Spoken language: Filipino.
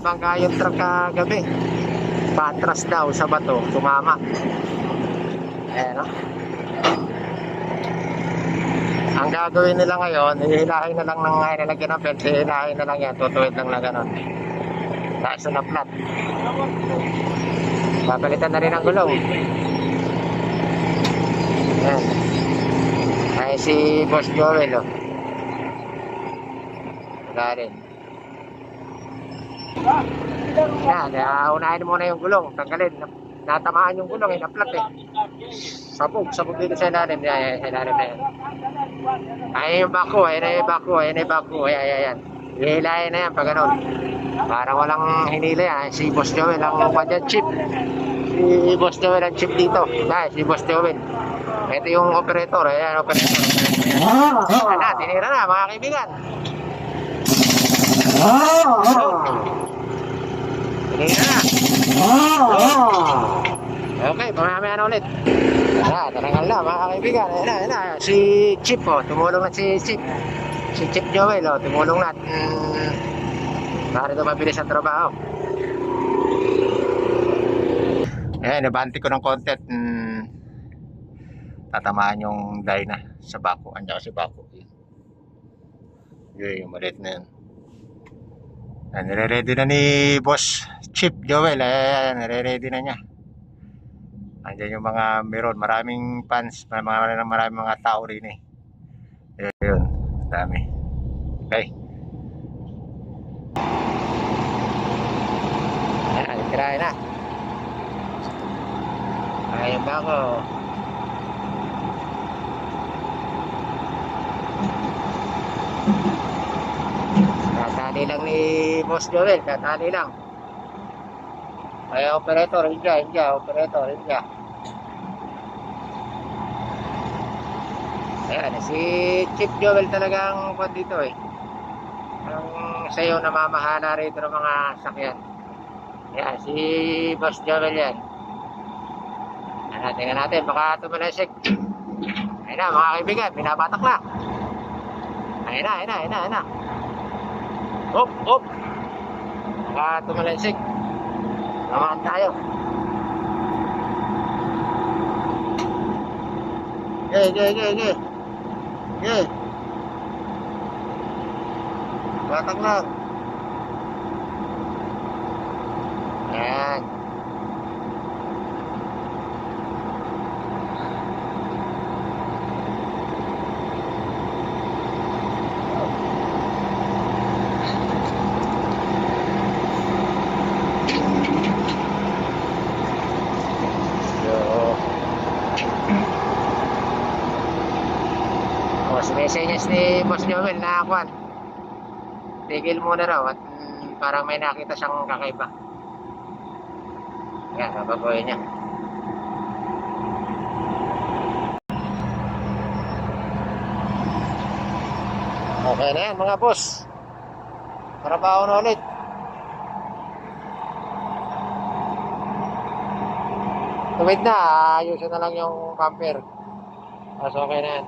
nabangga yung truck kagabi. Patras daw sa bato, sumama. Ayan, no? Ang gagawin nila ngayon, ihilahin na lang ng ngayon nalagyan ng fence, ihilahin na lang yan, tutuwid lang na gano'n. Taas na flat. Papalitan na rin ang gulong. Ayan. Ay si Boss Joel, oh. Wala rin. Yan, uh, unahin muna yung gulong, tanggalin. Natamaan yung gulong, eh, na-flat eh. Sabog, sabog dito sa ilalim. Yan, yan, sa ilalim na yan. Ay, yung bako, ayun na yung bako, ayun na yung bako, ay, ay, ayan. Hihilahin na yan, pag ganun. Parang walang hinila yan. Si Boss Joel ang kanyang chip. Si Boss Joel ang chip dito. Ay, si Boss Joel. Ito yung operator, ayan, operator. Ayan na, tinira na, mga kaibigan. Tinira na. Okay, mamaya na ulit. Ah, tarangal na mga kaibigan. Ayan na, ayan na. Si Chip oh, tumulong na si Chip. Si Chip Joel oh, tumulong na. Mm, para ito mabilis ang trabaho. Ayan, nabanti ko ng konti at mm, tatamaan yung Dyna sa bako. Andiyan si bako. Yun, yung maliit na yun. Nire-ready na ni Boss Chip Joel. Ayan, nire-ready na niya. Andiyan yung mga meron, maraming fans, mga maraming mga tao rin eh. Ayun, yun, dami. Okay. Ayan, tirahin na. Ayun ba ako? Tatali lang ni Boss Joel, tatali lang. Ay, operator, hindi, hindi, operator, hindi. Ayan, si Chief Joel talagang kwan dito eh. Ang sayo na mamahala rito ng mga sakyan. Ayan, si Boss Joel yan. Ayan, tingnan natin, baka tumalasik. Ayan na, mga kaibigan, binabatak na. Ayan na, ayan na, ayan na, ayan na. Hop, hop. Baka tumalasik. Namaan tayo. Okay, okay, okay, okay. Okay. Batak lang. Ayan. Oh, sinesenyas ni Boss Joel na kwan. Tigil muna raw at mm, parang may nakita siyang kakaiba. Yan, nabagoy niya. Okay na yan mga boss. Trabaho na ulit. Tuwid na, ayusin na lang yung bumper. Mas okay na yan.